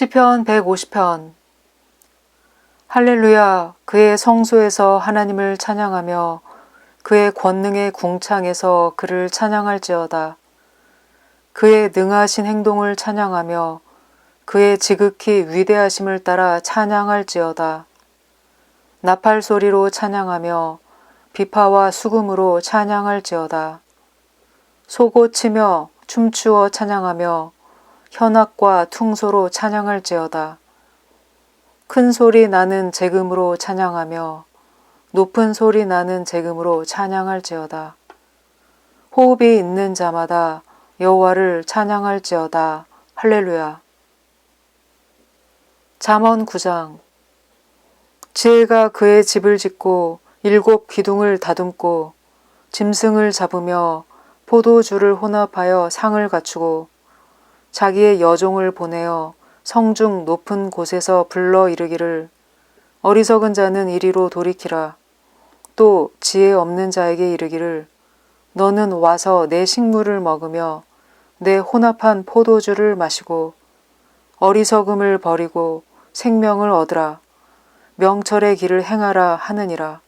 시편 150편 할렐루야 그의 성소에서 하나님을 찬양하며 그의 권능의 궁창에서 그를 찬양할지어다. 그의 능하신 행동을 찬양하며 그의 지극히 위대하심을 따라 찬양할지어다. 나팔 소리로 찬양하며 비파와 수금으로 찬양할지어다. 소고 치며 춤추어 찬양하며 현악과 퉁소로 찬양할지어다. 큰 소리 나는 재금으로 찬양하며 높은 소리 나는 재금으로 찬양할지어다. 호흡이 있는 자마다 여호와를 찬양할 지어다. 할렐루야. 잠언 9장 지혜가 그의 집을 짓고 일곱 기둥을 다듬고 짐승을 잡으며 포도주를 혼합하여 상을 갖추고 자기의 여종을 보내어 성중 높은 곳에서 불러 이르기를 어리석은 자는 이리로 돌이키라. 또 지혜 없는 자에게 이르기를 너는 와서 내 식물을 먹으며 내 혼합한 포도주를 마시고 어리석음을 버리고 생명을 얻으라. 명철의 길을 행하라 하느니라.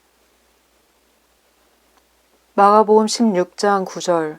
마가복음 16장 9절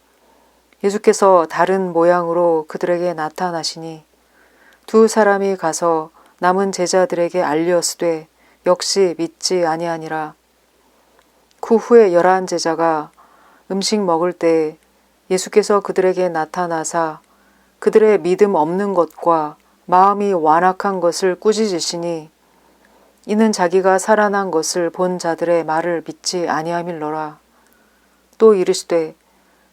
예수께서 다른 모양으로 그들에게 나타나시니 두 사람이 가서 남은 제자들에게 알렸으되 역시 믿지 아니하니라. 그 후에 열한 제자가 음식 먹을 때 예수께서 그들에게 나타나사 그들의 믿음 없는 것과 마음이 완악한 것을 꾸짖으시니 이는 자기가 살아난 것을 본 자들의 말을 믿지 아니함일러라. 또 이르시되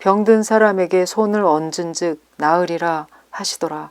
병든 사람에게 손을 얹은 즉 나으리라 하시더라.